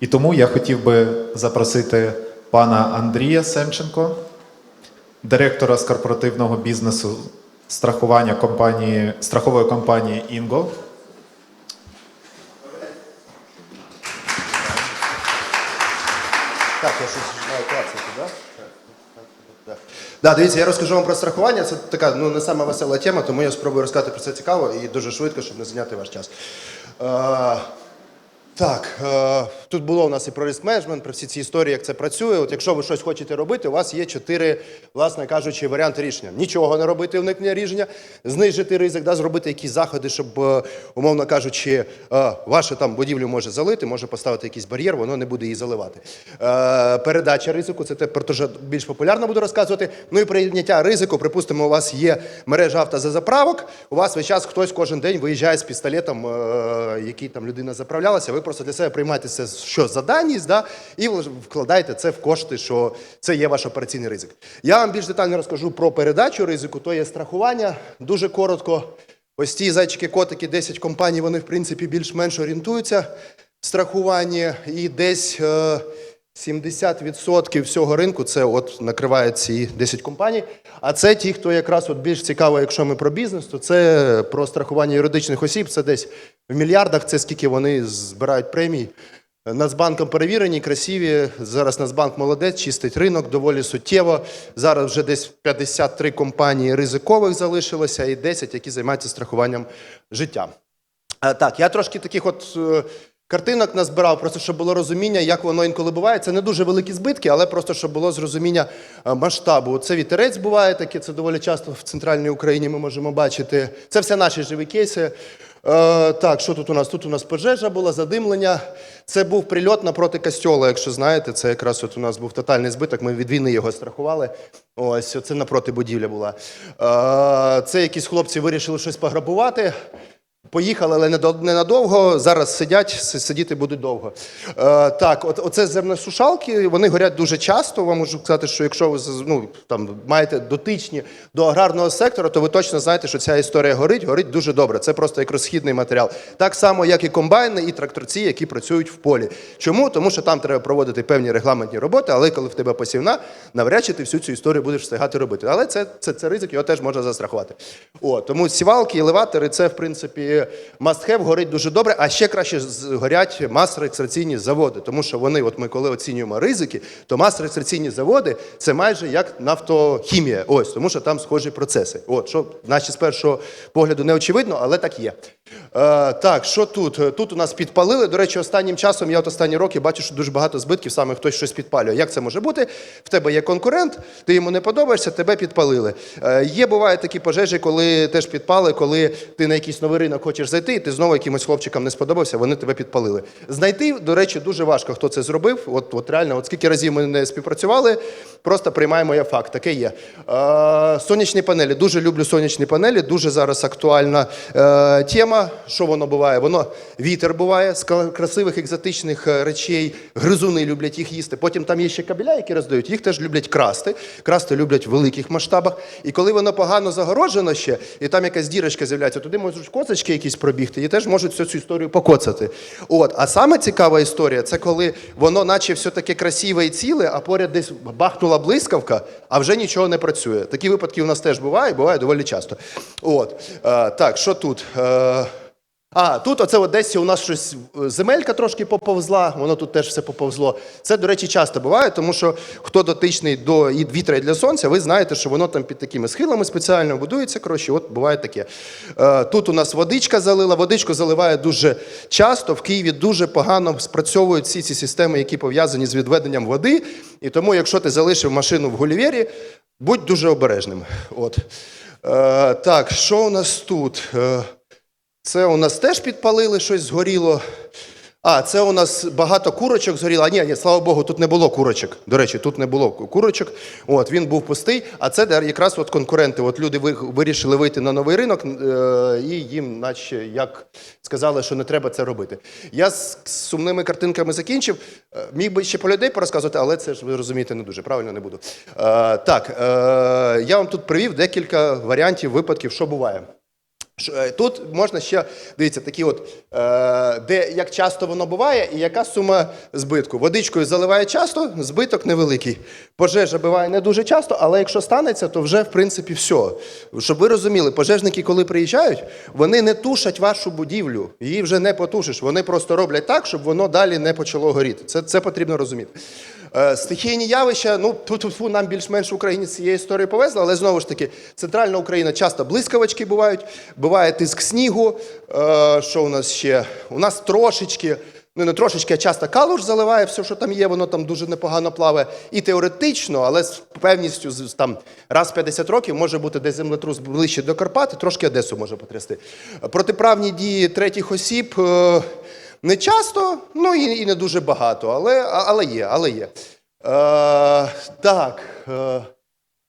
І тому я хотів би запросити пана Андрія Семченко, директора з корпоративного бізнесу страхування компанії, страхової компанії Інго. Так, я щось маю клацати, так? Да? Дивіться, я розкажу вам про страхування. Це така ну, не сама весела тема, тому я спробую розказати про це цікаво і дуже швидко, щоб не зайняти ваш час. Так, е, тут було у нас і про риск менеджмент, про всі ці історії, як це працює. От якщо ви щось хочете робити, у вас є чотири, власне кажучи, варіанти рішення. Нічого не робити, уникнення рішення, знижити ризик, да, зробити якісь заходи, щоб, е, умовно кажучи, е, вашу там будівлю може залити, може поставити якийсь бар'єр, воно не буде її заливати. Е, передача ризику, це те, про те, що більш популярно буду розказувати. Ну і прийняття ризику, припустимо, у вас є мережа автозаправок, у вас весь час хтось кожен день виїжджає з пістолетом, е, який там людина заправлялася. Ви просто для себе приймаєте це що за даність, да, і вкладаєте це в кошти, що це є ваш операційний ризик. Я вам більш детально розкажу про передачу ризику, то є страхування. Дуже коротко. Ось ті зайчики-котики, 10 компаній, вони в принципі більш-менш орієнтуються в страхуванні, і десь. е, 70% всього ринку це от накриває ці 10 компаній. А це ті, хто якраз от більш цікаво, якщо ми про бізнес, то це про страхування юридичних осіб. Це десь в мільярдах, це скільки вони збирають премій. Нацбанком перевірені, красиві. Зараз Нацбанк молодець, чистить ринок доволі суттєво. Зараз вже десь 53 компанії ризикових залишилося і 10, які займаються страхуванням життя. Е, Так, я трошки таких от е, картинок назбирав, просто щоб було розуміння, як воно інколи буває. Це не дуже великі збитки, але просто щоб було зрозуміння е, масштабу. Це вітерець буває таке, це доволі часто в центральній Україні ми можемо бачити. Це все наші живі кейси. Е, так, що тут у нас? Тут у нас пожежа була, задимлення. Це був прильот напроти костьола, якщо знаєте. Це якраз от у нас був тотальний збиток. Ми від війни його страхували. Ось це напроти будівля була. Е, це якісь хлопці вирішили щось пограбувати. Поїхали, але не до- ненадовго. Зараз сидять, сидіти будуть довго. Е, так, от, оце зерносушалки, вони горять дуже часто. Вам можу сказати, що якщо ви ну, там, маєте дотичні до аграрного сектора, то ви точно знаєте, що ця історія горить, горить дуже добре. Це просто як розхідний матеріал. Так само, як і комбайни, і тракторці, які працюють в полі. Чому? Тому що там треба проводити певні регламентні роботи, але коли в тебе посівна, навряд чи ти всю цю історію будеш встигати робити. Але це, це, це ризик, його теж можна застрахувати. О, тому сівалки, елеватори це, в принципі, have, горить дуже добре, а ще краще горять мас-реєстраційні заводи, тому що вони, от ми коли оцінюємо ризики, то мас-реєстраційні заводи це майже як нафтохімія. Ось, тому що там схожі процеси. От, що, наче з першого погляду не очевидно, але так є. Е, так, що тут? Тут у нас підпалили. До речі, останнім часом я от останні роки бачу, що дуже багато збитків, саме хтось щось підпалює. Як це може бути? В тебе є конкурент, ти йому не подобаєшся, тебе підпалили. Е, є бувають такі пожежі, коли теж підпали, коли ти на якийсь новий ринок хочеш зайти, і ти знову якимось хлопчикам не сподобався, вони тебе підпалили. Знайти, до речі, дуже важко, хто це зробив. От, от реально, от скільки разів ми не співпрацювали, просто приймаємо я факт. Таке є. Е, сонячні панелі. Дуже люблю сонячні панелі. Дуже зараз актуальна е, тема. Що воно буває? Воно вітер буває з красивих екзотичних е, речей. Гризуни люблять їх їсти. Потім там є ще кабеля, які роздають. Їх теж люблять красти. Красти люблять в великих масштабах. І коли воно погано загороджено ще, і там якась дірочка з'являється, туди можуть козочки якісь пробігти, і теж можуть всю цю історію покоцати. От, а саме цікава історія це коли воно, наче все таке красиве і ціле, а поряд десь бахнула блискавка, а вже нічого не працює. Такі випадки у нас теж бувають, буває доволі часто. От е, так, що тут? А, тут оце в Одесі у нас щось е, земелька трошки поповзла, воно тут теж все поповзло. Це, до речі, часто буває, тому що хто дотичний до і вітра і для сонця, ви знаєте, що воно там під такими схилами спеціально будується. Коротше, от буває таке. Е, тут у нас водичка залила, водичку заливає дуже часто. В Києві дуже погано спрацьовують всі ці системи, які пов'язані з відведенням води. І тому, якщо ти залишив машину в Гулівері, будь дуже обережним. От. Е, так, що у нас тут? Це у нас теж підпалили, щось згоріло. А, це у нас багато курочок згоріло. А ні, ні, слава Богу, тут не було курочок. До речі, тут не було курочок. От, він був пустий. А це якраз от конкуренти. От люди вирішили вийти на новий ринок, е, і їм, наче, як сказали, що не треба це робити. Я з сумними картинками закінчив. Е, Міг би ще по людей порозказувати, але це ж ви розумієте не дуже. Правильно не буду. Е, так, я вам тут привів декілька варіантів випадків, що буває. Е, Тут можна ще дивіться, такі от, е, де як часто воно буває, і яка сума збитку. Водичкою заливає часто, збиток невеликий. Пожежа буває не дуже часто, але якщо станеться, то вже в принципі все. Щоб ви розуміли, пожежники, коли приїжджають, вони не тушать вашу будівлю, її вже не потушиш. Вони просто роблять так, щоб воно далі не почало горіти. Це, це потрібно розуміти. Е, Стихійні явища, ну тут нам більш-менш в Україні цієї історії повезло, але знову ж таки, центральна Україна часто блискавочки бувають, буває тиск снігу. Е, що у нас ще? У нас трошечки. Ну, не трошечки, а часто калуш заливає все, що там є, воно там дуже непогано плаває. І теоретично, але з певністю там раз в 50 років може бути десь землетрус ближче до Карпат, трошки Одесу може потрясти. Протиправні дії третіх осіб е, не часто, ну і, і не дуже багато, але, але є, але є. Е, так. Е,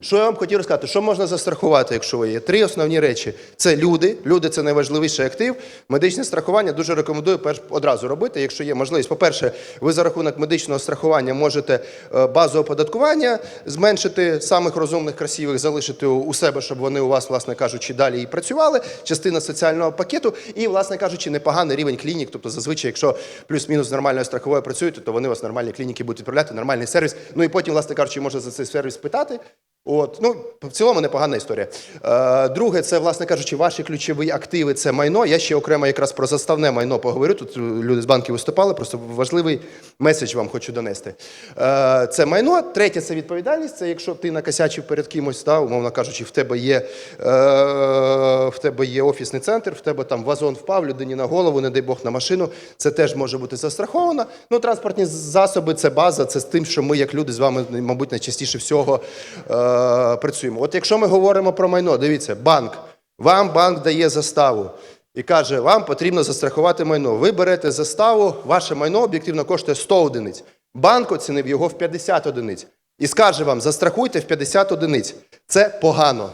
що я вам хотів розказати? Що можна застрахувати, якщо ви є? Три основні речі: це люди. Люди це найважливіший актив. Медичне страхування дуже рекомендую одразу робити, якщо є можливість. По-перше, ви за рахунок медичного страхування можете е, базу оподаткування зменшити самих розумних, красивих, залишити у у себе, щоб вони у вас, власне кажучи, далі і працювали. Частина соціального пакету, і, власне кажучи, непоганий рівень клінік. Тобто, зазвичай, якщо плюс-мінус з нормальною страховою працюєте, то вони у вас нормальні клініки будуть відправляти, нормальний сервіс. Ну і потім, власне кажучи, можна за цей сервіс питати. От, ну, в цілому непогана історія. Е, друге, це, власне кажучи, ваші ключові активи це майно. Я ще окремо якраз про заставне майно поговорю. Тут е, люди з банків виступали, просто важливий меседж вам хочу донести. Е, це майно. Третє це відповідальність. Це якщо ти накосячив перед кимось, та, умовно кажучи, в тебе є, е, в тебе є офісний центр, в тебе там вазон впав, людині на голову, не дай Бог на машину. Це теж може бути застраховано. Ну, транспортні засоби це база, це з тим, що ми, як люди, з вами, мабуть, найчастіше всього е, працюємо. От якщо ми говоримо про майно, дивіться, банк. Вам банк дає заставу і каже, вам потрібно застрахувати майно. Ви берете заставу, ваше майно об'єктивно коштує 100 одиниць. Банк оцінив його в 50 одиниць. І скаже вам, застрахуйте в 50 одиниць. Це погано.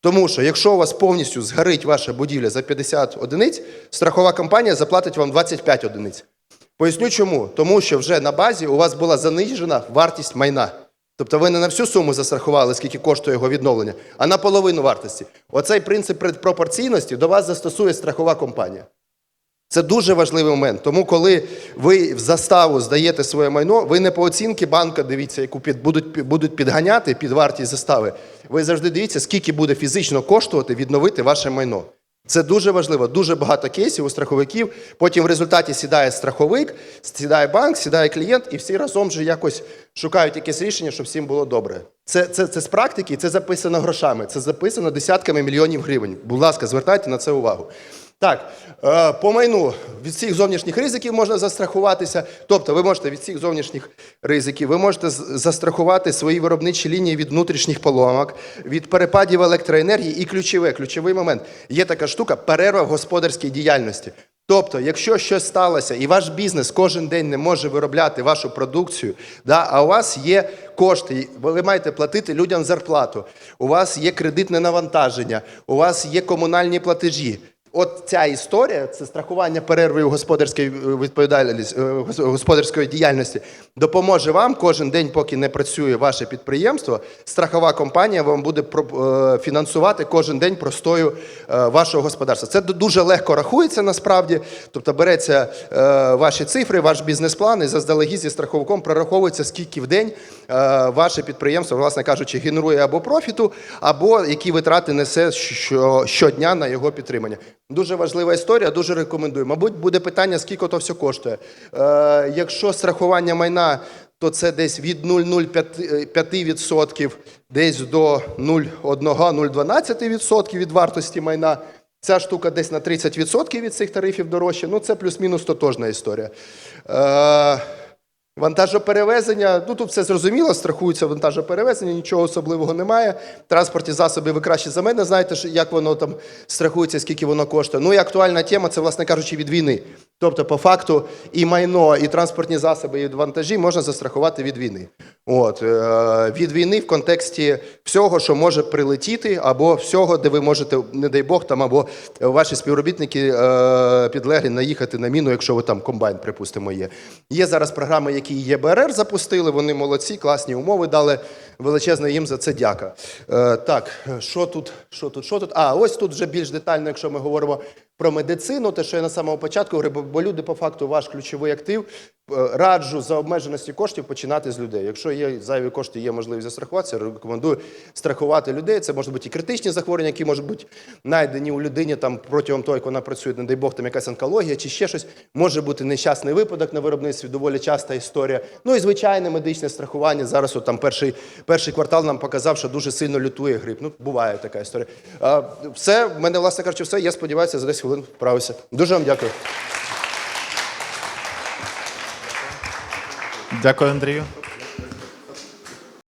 Тому що якщо у вас повністю згорить ваша будівля за 50 одиниць, страхова компанія заплатить вам 25 одиниць. Поясню чому. Тому що вже на базі у вас була занижена вартість майна. Тобто ви не на всю суму застрахували, скільки коштує його відновлення, а на половину вартості. Оцей принцип пропорційності до вас застосує страхова компанія. Це дуже важливий момент. Тому, коли ви в заставу здаєте своє майно, ви не по оцінки банка дивіться, яку під, будуть, будуть підганяти під вартість застави. Ви завжди дивіться, скільки буде фізично коштувати відновити ваше майно. Це дуже важливо. Дуже багато кейсів у страховиків. Потім в результаті сідає страховик, сідає банк, сідає клієнт, і всі разом вже якось шукають якесь рішення, щоб всім було добре. Це, це, це з практики, це записано грошами, це записано десятками мільйонів гривень. Будь ласка, звертайте на це увагу. Так, е, по майну від всіх зовнішніх ризиків можна застрахуватися. Тобто, ви можете від всіх зовнішніх ризиків, ви можете застрахувати свої виробничі лінії від внутрішніх поломок, від перепадів електроенергії. І ключове, ключовий момент є така штука перерва в господарській діяльності. Тобто, якщо щось сталося, і ваш бізнес кожен день не може виробляти вашу продукцію, да, а у вас є кошти, ви маєте платити людям зарплату, у вас є кредитне навантаження, у вас є комунальні платежі. От ця історія, це страхування перерви у господарській е, е, господарської діяльності, допоможе вам кожен день, поки не працює ваше підприємство, страхова компанія вам буде е, фінансувати кожен день простою вашого господарства. Це дуже легко рахується насправді. Тобто береться ваші цифри, ваш бізнес-план і заздалегідь зі страховиком прораховується, скільки в день ваше підприємство, власне кажучи, генерує або профіту, або які витрати несе щодня на його підтримання. Дуже важлива історія, дуже рекомендую. Мабуть, буде питання, скільки то все коштує. Е, якщо страхування майна, то це десь від 0,05% десь до 0,1-0,12% від вартості майна. Ця штука десь на 30% від цих тарифів дорожче. Ну, це плюс-мінус тотожна історія. Е, Вантажоперевезення, ну тут все зрозуміло, страхується вантажоперевезення, нічого особливого немає. Транспортні засоби ви краще за мене знаєте, як воно там страхується, скільки воно коштує. Ну і актуальна тема це, власне кажучи, від війни. Тобто, по факту, і майно, і транспортні засоби, і вантажі можна застрахувати від війни. От, е, від війни в контексті всього, що може прилетіти, або всього, де ви можете, не дай Бог, там, або ваші співробітники е, підлеглі наїхати на міну, якщо ви там комбайн, припустимо, є. Є зараз програми, які ЄБРР запустили, вони молодці, класні умови дали. Величезна їм за це дяка. Е, так, що тут, що тут, що тут? А, ось тут вже більш детально, якщо ми говоримо про медицину, те, що я на самому початку говорив, бо- бо люди по факту ваш ключовий актив. Е, Раджу за обмеженості коштів починати з людей. Якщо є зайві кошти, є можливість застрахуватися, рекомендую страхувати людей. Це можуть бути і критичні захворювання, які можуть бути знайдені у людині там протягом того, як вона працює, не дай Бог, там якась онкологія чи ще щось. Може бути нещасний випадок на виробництві, доволі часта історія. Ну і звичайне медичне страхування. Зараз от там перший, перший квартал нам показав, що дуже сильно лютує грип. Ну, буває така історія. Все, в мене, власне кажучи, все. Я сподіваюся, за 10 хвилин вправився. Дуже вам дякую. Дякую, Андрію.